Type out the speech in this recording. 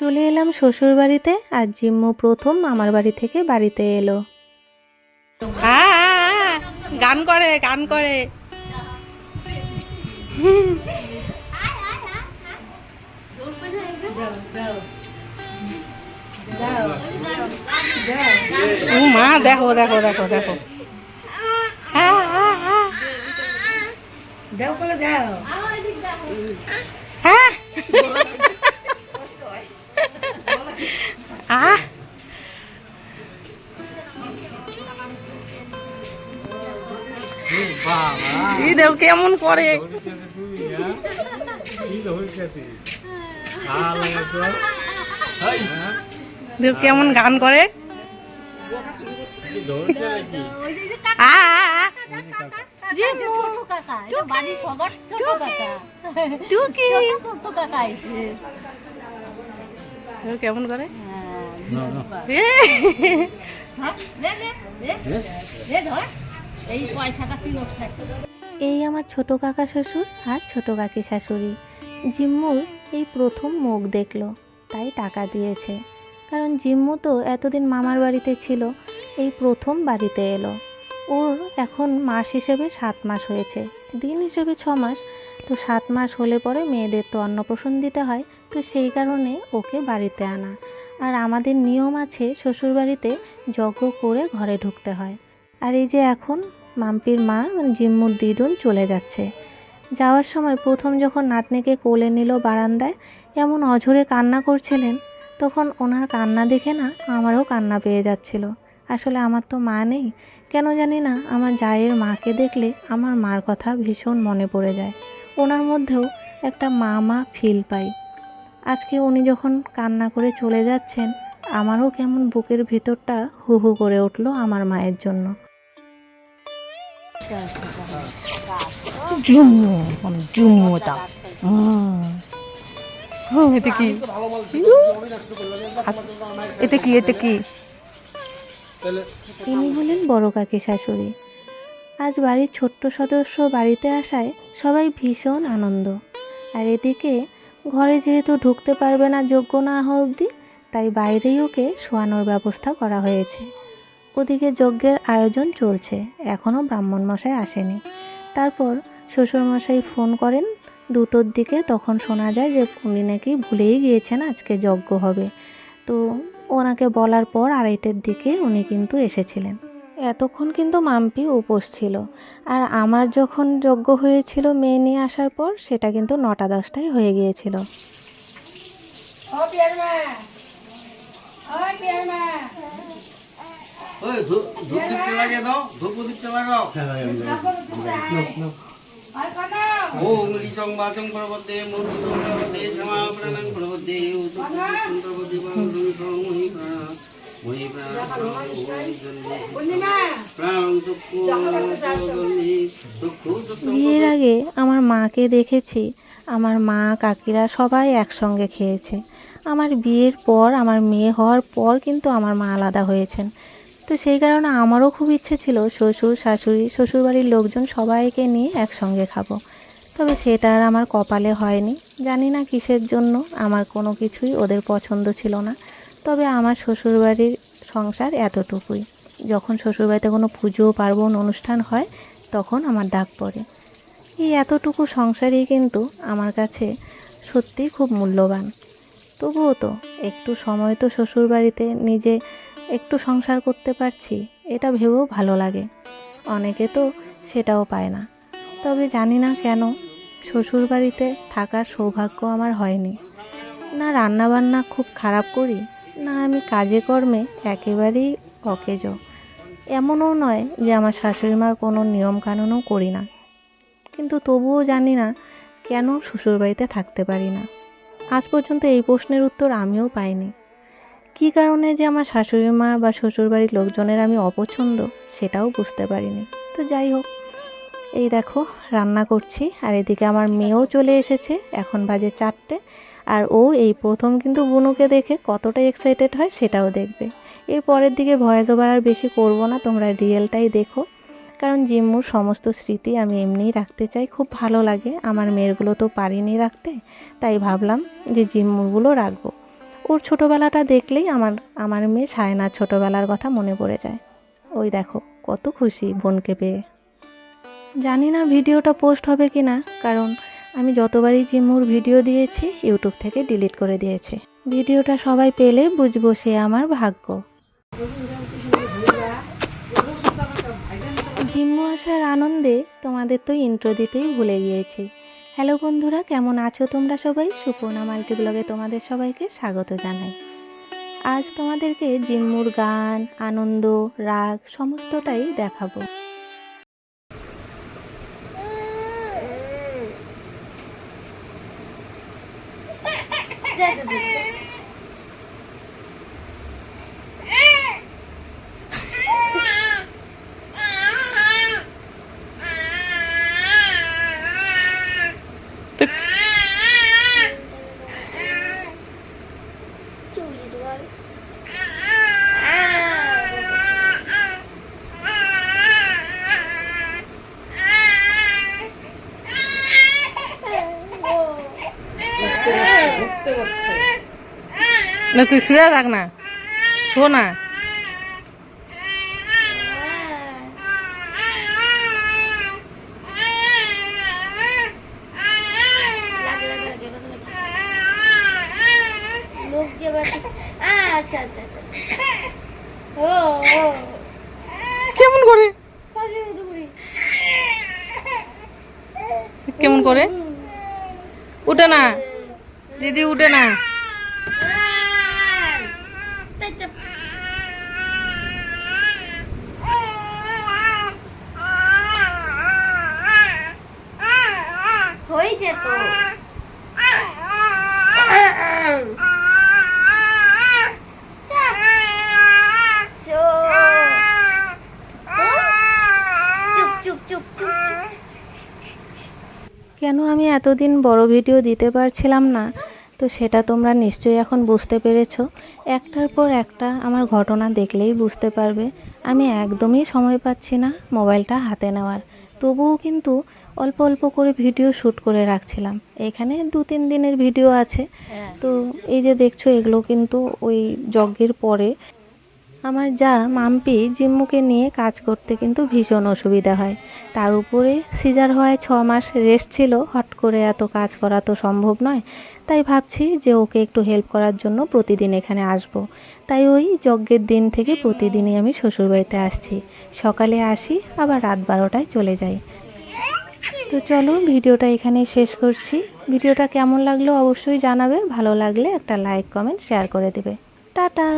চলে এলাম শ্বশুর বাড়িতে আর জিম্মু প্রথম আমার বাড়ি থেকে বাড়িতে এলো। গান করে গান করে। মা দেখো দেখো দেখো দেখো। হ্যাঁ হ্যাঁ হ্যাঁ? আহ এই দেখো কেমন করে। দেখো কেমন গান করে। কেমন করে। এই আমার ছোট কাকা শ্বশুর আর ছোট কাকি শাশুড়ি। জিম্মুর এই প্রথম মুখ দেখল, তাই টাকা দিয়েছে। কারণ জিম্মু তো এতদিন মামার বাড়িতে ছিল, এই প্রথম বাড়িতে এলো। ওর এখন মাস হিসেবে সাত মাস হয়েছে, দিন হিসেবে ছ মাস। তো সাত মাস হলে পরে মেয়েদের তো অন্নপ্রাশন দিতে হয়, তো সেই কারণে ওকে বাড়িতে আনা। আর আমাদের নিয়ম আছে শ্বশুরবাড়িতে যজ্ঞ করে ঘরে ঢুকতে হয়। আর এই যে এখন মাম্পির মা জিম্মুর দিদুন চলে যাচ্ছে। যাওয়ার সময় প্রথম যখন নাতনিকে কোলে নিল বারান্দায়, এমন অঝরে কান্না করছিলেন, তখন ওনার কান্না দেখে না আমারও কান্না পেয়ে যাচ্ছিল। আসলে আমার তো মা নেই, কেন জানি না আমার জায়ের মাকে দেখলে আমার মার কথা ভীষণ মনে পড়ে যায়। ওনার মধ্যেও একটা মা মা ফিল পাই। আজকে উনি যখন কান্না করে চলে যাচ্ছেন আমারও কেমন বুকের ভিতরটা হু হু করে উঠল আমার মায়ের জন্য। এতে কি? এতে কি এতে কি? ইনি হলেন বড় কাকি শাশুড়ি। আজ বাড়ির ছোট্ট সদস্য বাড়িতে আসায় সবাই ভীষণ আনন্দ। আর এদিকে ঘরে যেহেতু ঢুকতে পারবে না যোগ্য না হওয়া অবধি, তাই বাইরেই ওকে শোয়ানোর ব্যবস্থা করা হয়েছে। ওদিকে যজ্ঞের আয়োজন চলছে এখনও ব্রাহ্মণ মশাই আসেনি। তারপর শ্বশুরমশাই ফোন করেন, দুটোর দিকে তখন শোনা যায় যে উনি নাকি ভুলেই গিয়েছেন আজকে যজ্ঞ হবে। তো ওনাকে বলার পর আড়াইটের দিকে উনি কিন্তু এসেছিলেন। এতক্ষণ কিন্তু মাম্পি উপোস ছিল। আর আমার যখন যজ্ঞ হয়েছিল মেয়ে নিয়ে আসার পর সেটা কিন্তু নটা দশটায় হয়ে গিয়েছিল। ওম লিচং বাচং বাংলং বিয়ের আগে আমার মাকে দেখেছি। আমার মা, কাকিরা সবাই একসঙ্গে খেয়েছে। আমার বিয়ের পর, আমার মেয়ে হওয়ার পর কিন্তু আমার মা আলাদা হয়েছেন। তো সেই কারণে আমারও খুব ইচ্ছে ছিল শ্বশুর, শাশুড়ি, শ্বশুরবাড়ির লোকজন সবাইকে নিয়ে একসঙ্গে খাব। তবে সেটা আর আমার কপালে হয়নি। জানি না কিসের জন্য, আমার কোনো কিছুই ওদের পছন্দ ছিল না। তবে আমার শ্বশুরবাড়ির সংসার এতটুকুই। যখন শ্বশুরবাড়িতে কোনো পুজো, পার্বণ, অনুষ্ঠান হয়, তখন আমার ডাক পড়ে। এই এতটুকু সংসারই কিন্তু আমার কাছে সত্যিই খুব মূল্যবান। তবুও তো একটু সময় তো শ্বশুরবাড়িতে নিজে একটু সংসার করতে পারছি, এটা ভেবেও ভালো লাগে। অনেকে তো সেটাও পায় না। তবে জানি না কেন, শ্বশুরবাড়িতে থাকার সৌভাগ্য আমার হয়নি। না রান্নাবান্না খুব খারাপ করি না, আমি কাজে কর্মে একেবারেই অকেজ। এমনও নয় যে আমার শাশুড়ি মার কোনো নিয়মকানুনও করি না। কিন্তু তবুও জানি না কেন শ্বশুরবাড়িতে থাকতে পারি না। আজ পর্যন্ত এই প্রশ্নের উত্তর আমিও পাইনি। কী কারণে যে আমার শাশুড়ি মা বা শ্বশুরবাড়ির লোকজনের আমি অপছন্দ সেটাও বুঝতে পারিনি। তো যাই হোক, এই দেখো, রান্না করছি। আর এদিকে আমার মেয়েও চলে এসেছে। এখন বাজে চারটে। আর ও এই প্রথম কিন্তু বুনুকে দেখে কতটা এক্সাইটেড হয় সেটাও দেখবে। এর পরের দিকে ভয়েস ওভার আর বেশি করব না, তোমরা রিয়েলটাই দেখো। কারণ জিম্মুর সমস্ত স্মৃতি আমি এমনিই রাখতে চাই, খুব ভালো লাগে। আমার মেয়েরগুলো তো পারিনি রাখতে, তাই ভাবলাম যে জিম্মুরগুলো রাখব। ওর ছোটোবেলাটা দেখলেই আমার আমার মেয়ে সায়নার ছোটোবেলার কথা মনে পড়ে যায়। ওই দেখো, কত খুশি বোনকে পেয়ে। জানি না ভিডিওটা পোস্ট হবে কি না কারণ আমি যতবারই জিম্মুর ভিডিও দিয়েছি, ইউটিউব থেকে ডিলিট করে দিয়েছে। ভিডিওটা সবাই পেলে বুঝব সে আমার ভাগ্য। জিম্মু আসার আনন্দে তোমাদের তো ইন্ট্রো দিতেই ভুলে গিয়েছি। হ্যালো বন্ধুরা, কেমন আছো তোমরা সবাই? সুপর্ণা মাল্টি ব্লগে তোমাদের সবাইকে স্বাগত জানাই। আজ তোমাদেরকে জিম্মুর গান, আনন্দ, রাগ, সমস্তটাই দেখাবো। না, তুই শুয়ে থাক না। শো না। কেমন করি? কেমন করে? উঠে না। দিদি, উঠে না। কেন আমি এতদিন বড় ভিডিও দিতে পারছিলাম না? তো সেটা তোমরা নিশ্চয়ই এখন বুঝতে পেরেছ। একটার পর একটা আমার ঘটনা দেখলেই বুঝতে পারবে। আমি একদমই সময় পাচ্ছি না মোবাইলটা হাতে নেওয়ার। তবুও কিন্তু অল্প অল্প করে ভিডিও শ্যুট করে রাখছিলাম। এখানে দু তিন দিনের ভিডিও আছে। তো এই যে দেখছ এগুলো কিন্তু ওই যজ্ঞের পরে আমার যা মাম্পি জিম্মুকে নিয়ে কাজ করতে কিন্তু ভীষণ অসুবিধা হয়। তার উপরে সিজার হওয়ায় ছ মাস রেস্ট ছিল, হট করে এত কাজ করা তো সম্ভব নয়। তাই ভাবছি যে ওকে একটু হেল্প করার জন্য প্রতিদিন এখানে আসব। তাই ওই যজ্ঞের দিন থেকে প্রতিদিনই আমি শ্বশুরবাড়িতে আসছি। সকালে আসি, আবার রাত বারোটায় চলে যাই। তো চলো ভিডিওটা এখানেই শেষ করছি। ভিডিওটা কেমন লাগল অবশ্যই জানাবে, ভালো লাগলে একটা লাইক, কমেন্ট, শেয়ার করে দেবে। টাটা!